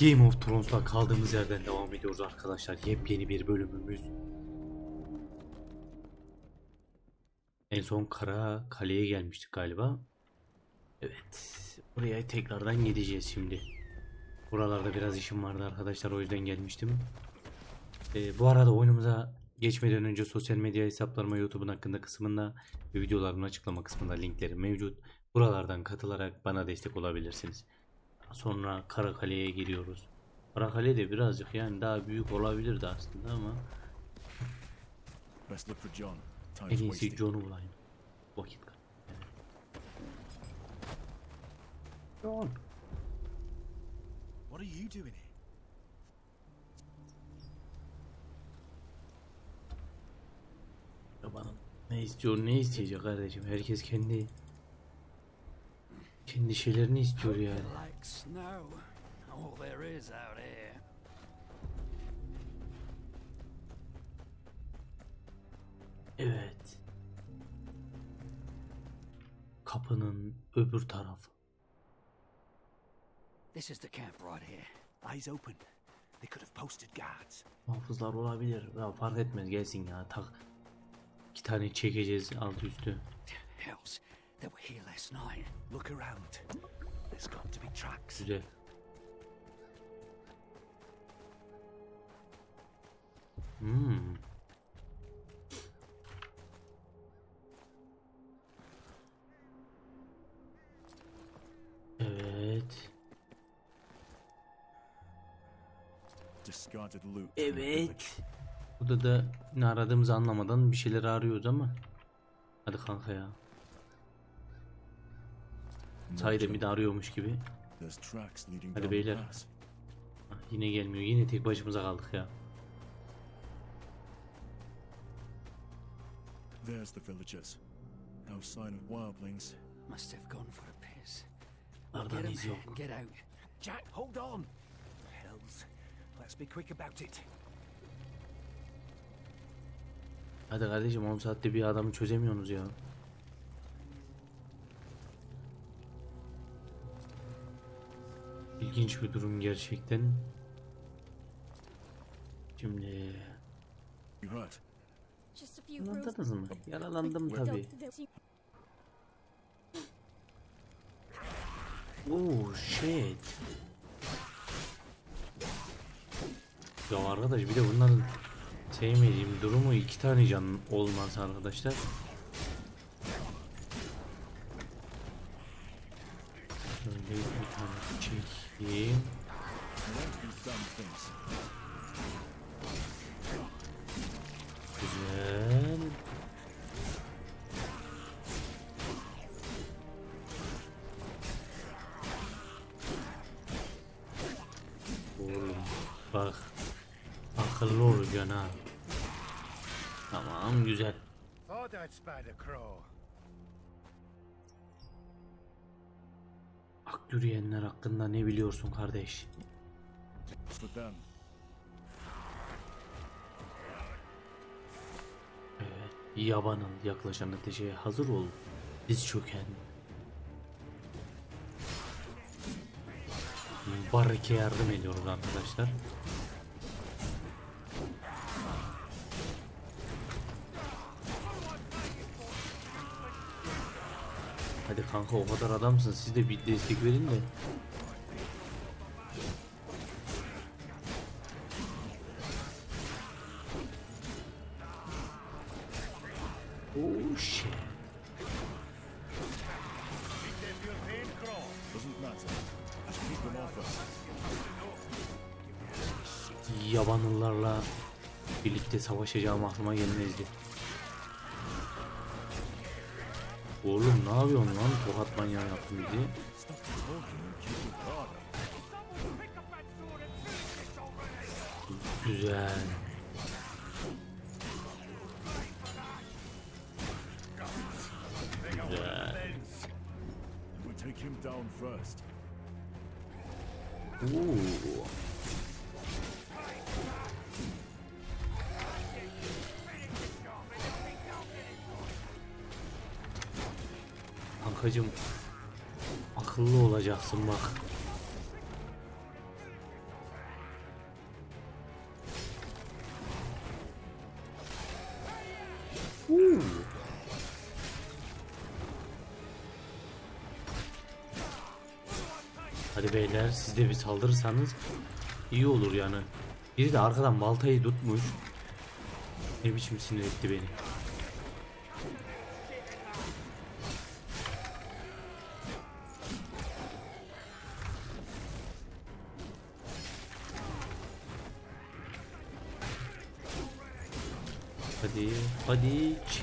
Game of Thrones'la kaldığımız yerden devam ediyoruz arkadaşlar. Yepyeni bir bölümümüz. En son Kara Kale'ye gelmiştik galiba. Evet. Buraya tekrardan gideceğiz şimdi. Buralarda biraz işim vardı arkadaşlar o yüzden gelmiştim. Ee, bu arada oyunumuza geçmeden önce sosyal medya hesaplarıma YouTube'un hakkında kısmında ve videoların açıklama kısmında linkleri mevcut. Buralardan katılarak bana destek olabilirsiniz. Sonra Karakale'ye giriyoruz. Karakale de birazcık yani daha büyük olabilirdi aslında ama en iyisi. John'u bulayım. Vakit kal. John. What are you doing here? Ya bana ne istiyor ne isteyecek kardeşim herkes kendi kendi şeylerini istiyor yani. Like snow. All there is out here. Evet. Kapının öbür tarafı. This is the camp right here. Eyes open. They could have posted guards. Muhafızlar olabilir. Ya fark etmez gelsin ya. Tak. İki tane çekeceğiz alt üstü. Hells, they were here last night. Look around. There's got to be tracks. Güzel. Hmm. Evet. Evet. Burada da ne aradığımızı anlamadan bir şeyler arıyoruz ama. Hadi kanka ya. De arıyormuş gibi. Hadi beyler. Ah, yine gelmiyor. Yine tek başımıza kaldık ya. There's the villagers. No sign of wildlings. Must have gone for a piss. Get iz yok. get out. Jack, hold on. Hells. Let's be quick about it. Hadi kardeşim 10 saatte bir adamı çözemiyorsunuz ya. İlginç bir durum gerçekten. Şimdi You hurt? Just a few bruises. yaralandınız mı? Yaralandım tabi. Oh shit. Ya arkadaş bir de bunların sevmediğim durumu iki tane can olmaz arkadaşlar. Tane çekeyim. Bak akıllı olacaksın ha. Tamam güzel. A crow. Ak yürüyenler hakkında ne biliyorsun kardeş? Evet, yabanın yaklaşan ateşe hazır ol. Diz çöken. Barike yardım ediyoruz arkadaşlar. Hadi kanka o kadar adamsın siz de bir destek verin de. Oh shit. Yabanlılarla birlikte savaşacağım aklıma gelmezdi. Oğlum ne yapıyorsun lan? Tokat manyağı yaptın bizi. Güzel. Güzel. We'll kankacım. Akıllı olacaksın bak. Hadi beyler siz de bir saldırırsanız iyi olur yani. Biri de arkadan baltayı tutmuş. Ne biçim sinir etti beni.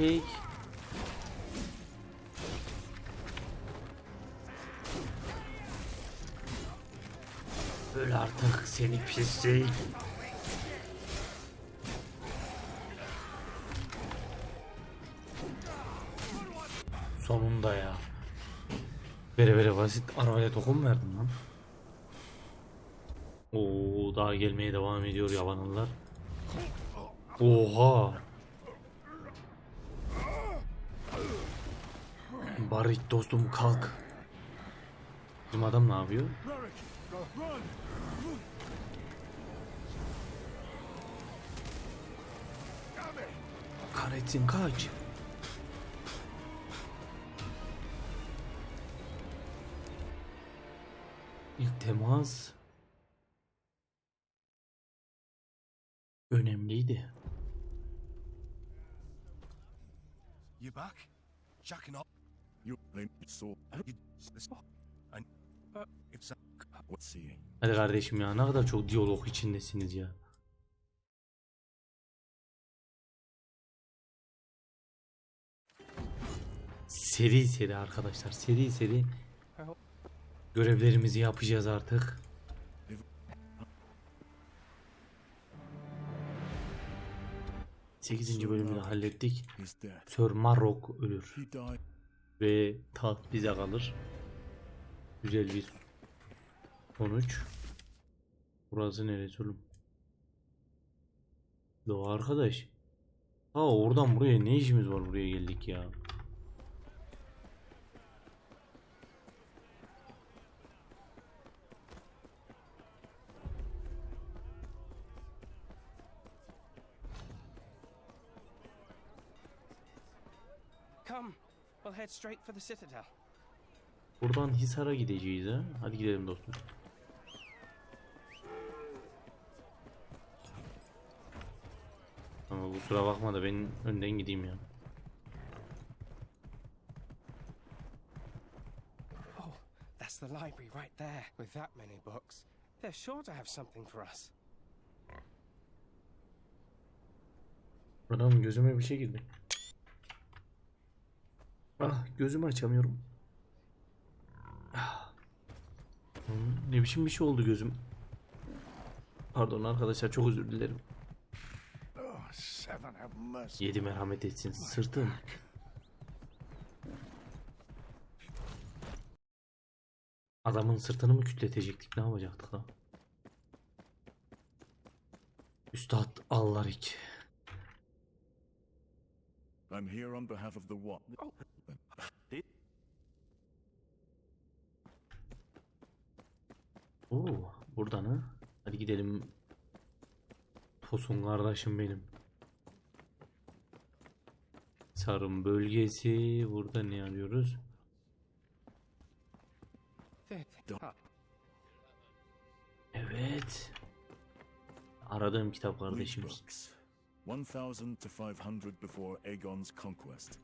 Çek. Öl artık seni pislik. Sonunda ya. Vere vere basit arabaya tokum verdim lan. Oo daha gelmeye devam ediyor yabanlılar. Oha. Barit dostum kalk. Bizim adam ne yapıyor? Kahretsin kaç. İlk temas önemliydi. You back? Jacking up. Hadi kardeşim ya ne kadar çok diyalog içindesiniz ya. Seri seri arkadaşlar seri seri görevlerimizi yapacağız artık. Sekizinci bölümü de hallettik. Sir Marok ölür. Ve taht bize kalır. Güzel bir sonuç. Burası neresi oğlum? Yo arkadaş. Ha oradan buraya ne işimiz var buraya geldik ya. Head straight for the citadel. Buradan Hisar'a gideceğiz ha. Hadi gidelim dostum. Ama kusura bakma da ben önden gideyim ya. Oh, that's the library right there. With that many books, they're sure to have something for us. Adam gözüme bir şey girdi. Ah gözümü açamıyorum. Ah. Ne biçim bir şey oldu gözüm. Pardon arkadaşlar çok özür dilerim. Yedi merhamet etsin sırtım. Adamın sırtını mı kütletecektik ne yapacaktık lan? Üstad Allarik. I'm here on behalf of the what? Oh. Oo, buradan ha. Hadi gidelim. Tosun kardeşim benim. Sarım bölgesi. Burada ne arıyoruz? Evet. Aradığım kitap kardeşimiz. Books. 1000 to 500 before Aegon's conquest.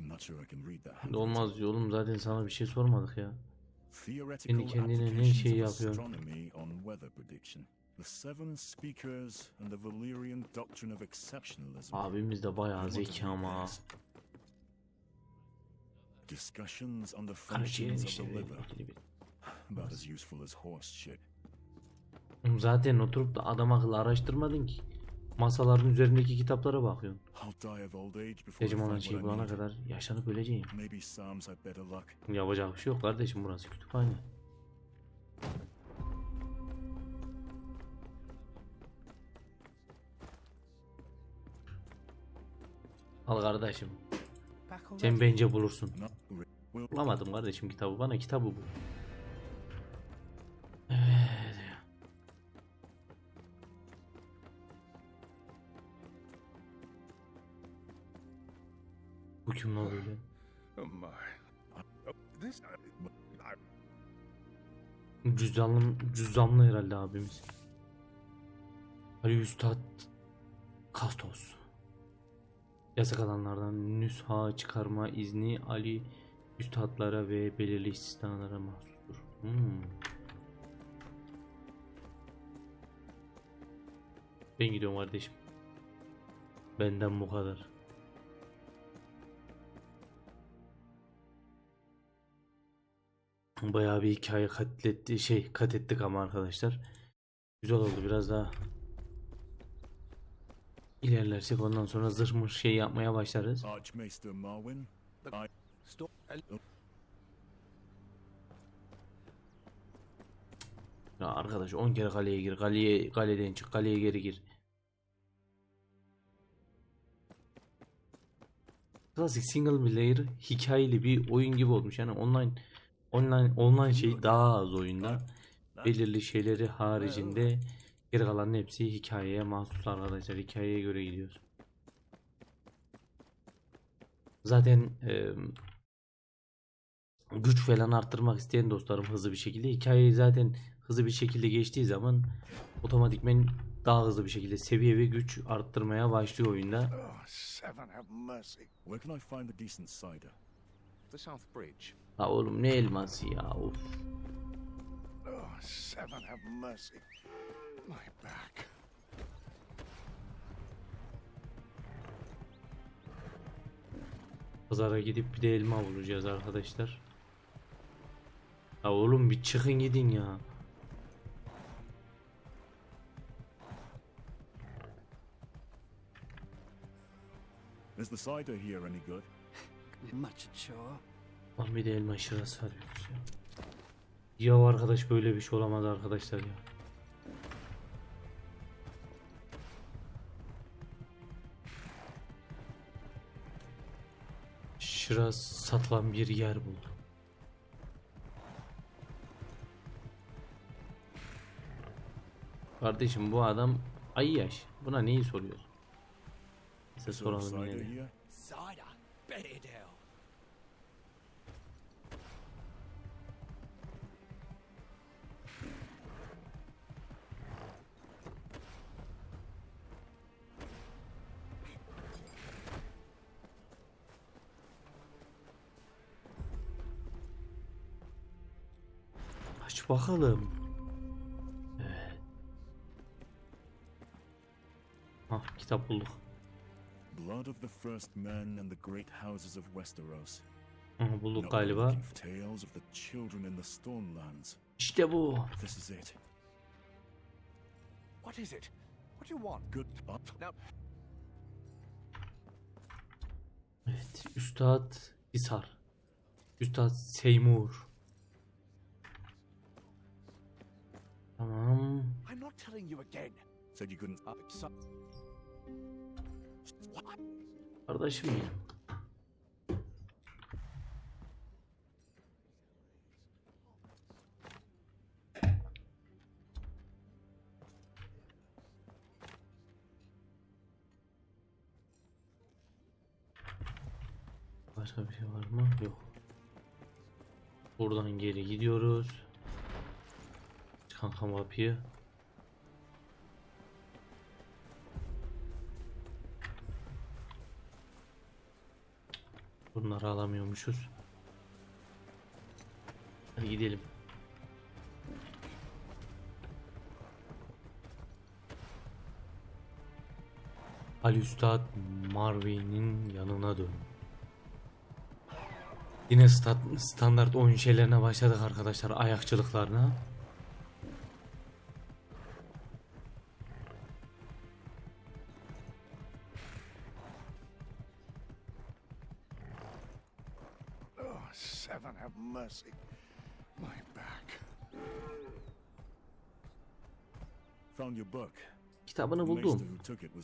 I'm not sure I can read that. Olmaz diyor oğlum zaten sana bir şey sormadık ya. Kendi kendine ne şey yapıyor? Abimiz de bayağı zeki ama. Discussions on the functions of the liver. About as useful as horse shit. Zaten oturup da adam akıllı araştırmadın ki. Masaların üzerindeki kitaplara olan what şeyi bulana kadar yaşanıp öleceğim. Yapacak bir şey yok kardeşim burası kütüphane. Al kardeşim. Sen bence bulursun. Bulamadım kardeşim kitabı. Bana kitabı bul. This. I, Cüzdanlı, cüzdanlı herhalde abimiz. Ali Üstad Kastos. Yasak alanlardan nüsha çıkarma izni Ali Üstadlara ve belirli istisnalara mahsustur. Hmm. Ben gidiyorum kardeşim. Benden bu kadar. Bayağı bir hikaye katletti şey kat ettik ama arkadaşlar. Güzel oldu biraz daha ilerlersek ondan sonra zırh mır şey yapmaya başlarız. Ya arkadaş 10 kere kaleye gir. Kaleye kaleden çık. Kaleye geri gir. Klasik single player hikayeli bir oyun gibi olmuş. Yani online online online şey daha az oyunda. Belirli şeyleri haricinde geri kalanın hepsi hikayeye mahsus arkadaşlar. Hikayeye göre gidiyoruz. Zaten eee, güç falan arttırmak isteyen dostlarım hızlı bir şekilde hikayeyi zaten hızlı bir şekilde geçtiği zaman otomatikmen daha hızlı bir şekilde seviye ve güç arttırmaya başlıyor oyunda. Oh, Seven, have mercy. Where can I find a decent cider? The South Bridge. Ha oğlum ne elması ya of. Oh, Seven, have mercy. My back. Pazara gidip bir de elma bulacağız arkadaşlar. Ha oğlum bir çıkın gidin ya. Is the cider here any good? Much sure. Lan bir de elma şırası arıyoruz ya. Ya arkadaş böyle bir şey olamaz arkadaşlar ya. Şıraz satılan bir yer buldum. Kardeşim bu adam ay yaş. Buna neyi soruyorsun? Size soralım yine Aç bakalım. Evet. Ah kitap bulduk. Blood of the first men and the great houses of Westeros. Aha, bulduk galiba. Tales of the children in the Stormlands. İşte bu. This is it. What is it? What do you want? Good. Now, Evet. Üstad Hisar. Üstad Seymour. Tamam. I'm not telling you again. Said you couldn't. Uh? Kardeşim benim. Başka bir şey var mı? Yok. Buradan geri gidiyoruz. Kankam kapıyı. Bunları alamıyormuşuz. Hadi gidelim. Ali Üstad Marvin'in yanına dön. Yine standart oyun şeylerine başladık arkadaşlar ayakçılıklarına. Kitabını buldum.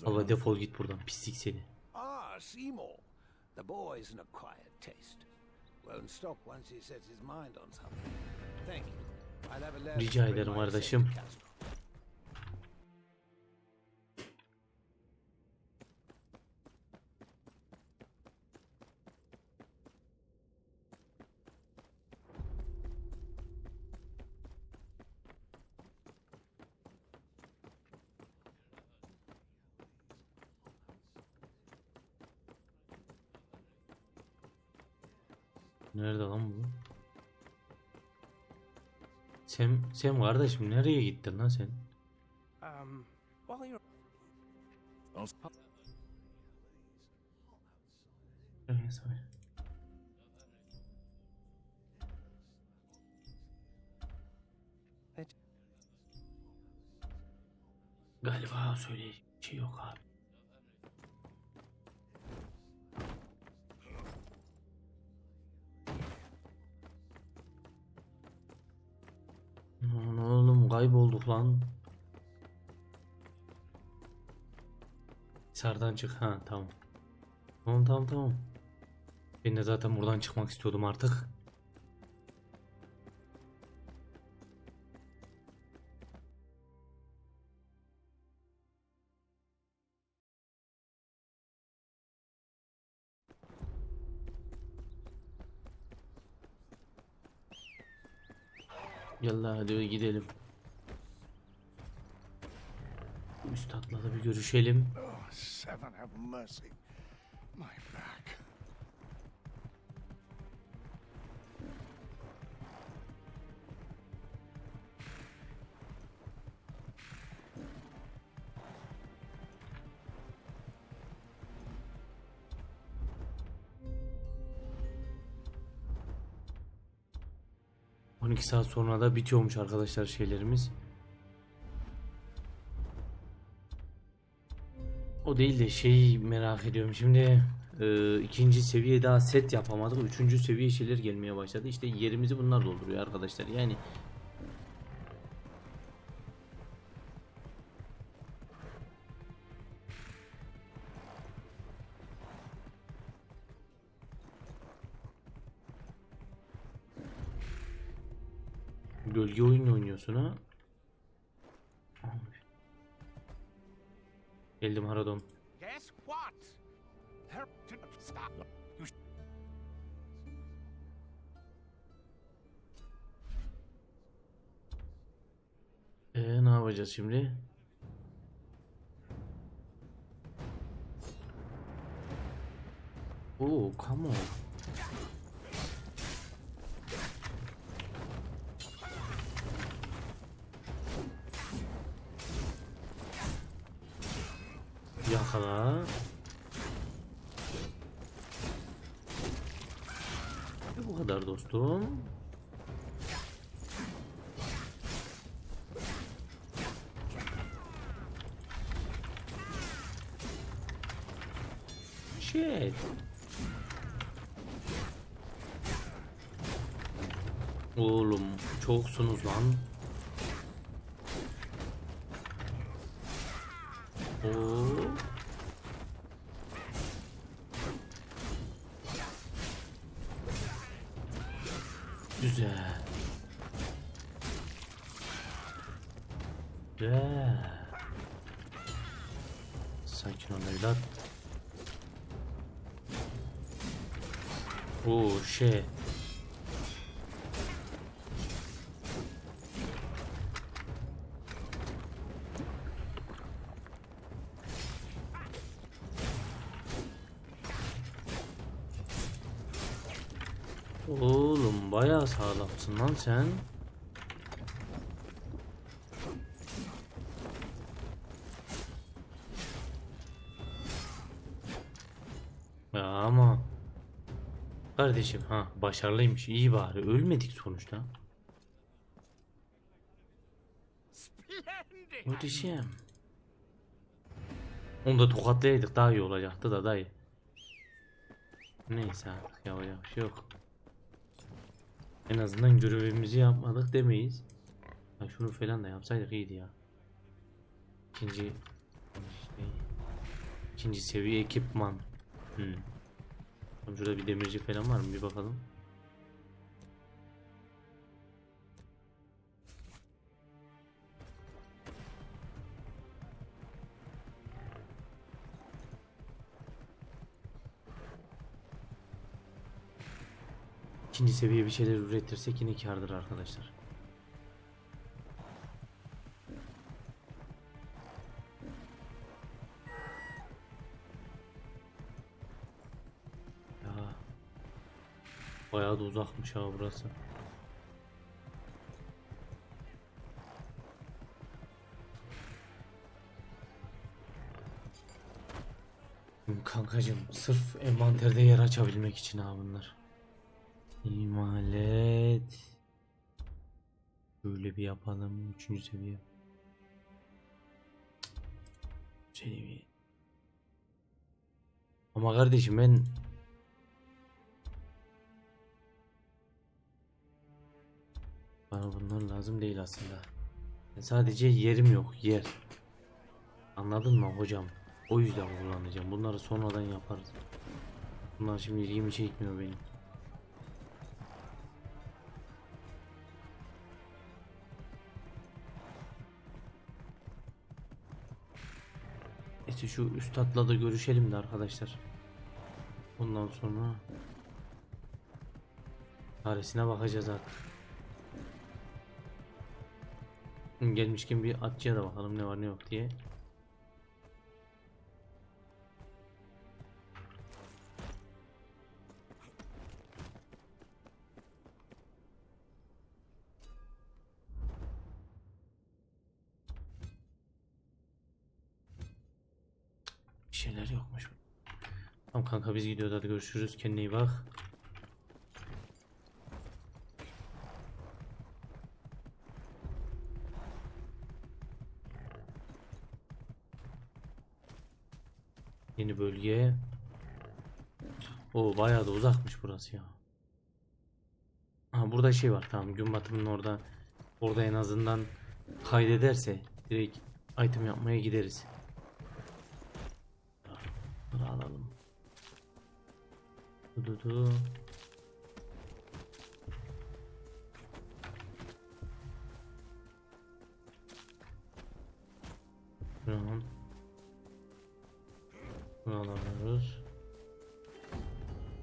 a Allah defol git buradan pislik seni. Ah, Seymour. The boy's an acquired taste. Won't stop once he sets his mind on something. Thank you. A Rica ederim kardeşim. Sem kardeşim nereye gittin lan sen? Um, while you're. Galiba söyleyecek bir şey yok abi. Kaybolduk lan. Sardan çık ha tamam. Tamam tamam tamam. Ben de zaten buradan çıkmak istiyordum artık. Yallah hadi gidelim. Üstadla da bir görüşelim. Oh, back. 12 saat sonra da bitiyormuş arkadaşlar şeylerimiz. O değil de şeyi merak ediyorum. Şimdi e, ikinci seviye daha set yapamadık. Üçüncü seviye şeyler gelmeye başladı. İşte yerimizi bunlar dolduruyor arkadaşlar. Yani gölge oyun oynuyorsun ha. Geldim Haradon. Guess what? Ee, ne yapacağız şimdi? Oo, come on. Dostum. Shit. Oğlum çoksunuz lan. Oo. Güzel. Güzel. Sakin ol evlat. Oo şey. Sağlamsın lan sen. Ya ama Kardeşim ha başarılıymış iyi bari ölmedik sonuçta. Muhteşem. Onu da tokatlayaydık daha iyi olacaktı da dayı. Neyse artık bir şey yok. En azından görevimizi yapmadık demeyiz. Ya şunu falan da yapsaydık iyiydi ya. İkinci şey, ikinci seviye ekipman. Hmm. Şurada bir demirci falan var mı bir bakalım. İkinci seviye bir şeyler üretirsek yine kârdır arkadaşlar. Ya. Bayağı da uzakmış ha burası. Kankacım sırf envanterde yer açabilmek için ha bunlar. İmalet. Böyle bir yapalım. Üçüncü seviye. Seviye. Ama kardeşim ben Bana bunlar lazım değil aslında. Ben sadece yerim yok yer. Anladın mı hocam? O yüzden kullanacağım. Bunları sonradan yaparız. Bunlar şimdi ilgimi çekmiyor benim. Neyse şu üstadla da görüşelim de arkadaşlar. Ondan sonra çaresine bakacağız artık. Gelmişken bir atçıya da bakalım ne var ne yok diye. Kanka biz gidiyoruz hadi görüşürüz kendine iyi bak. Yeni bölge. O bayağı da uzakmış burası ya. Ha burada şey var tamam gün batımının orada orada en azından kaydederse direkt item yapmaya gideriz. Dudu. Tamam. Bunu alamıyoruz.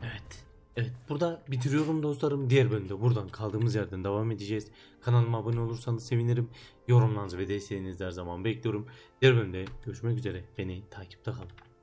Evet. Evet burada bitiriyorum dostlarım. Diğer bölümde buradan kaldığımız yerden devam edeceğiz. Kanalıma abone olursanız sevinirim. Yorumlarınızı ve desteğinizi her zaman bekliyorum. Diğer bölümde görüşmek üzere. Beni takipte kalın.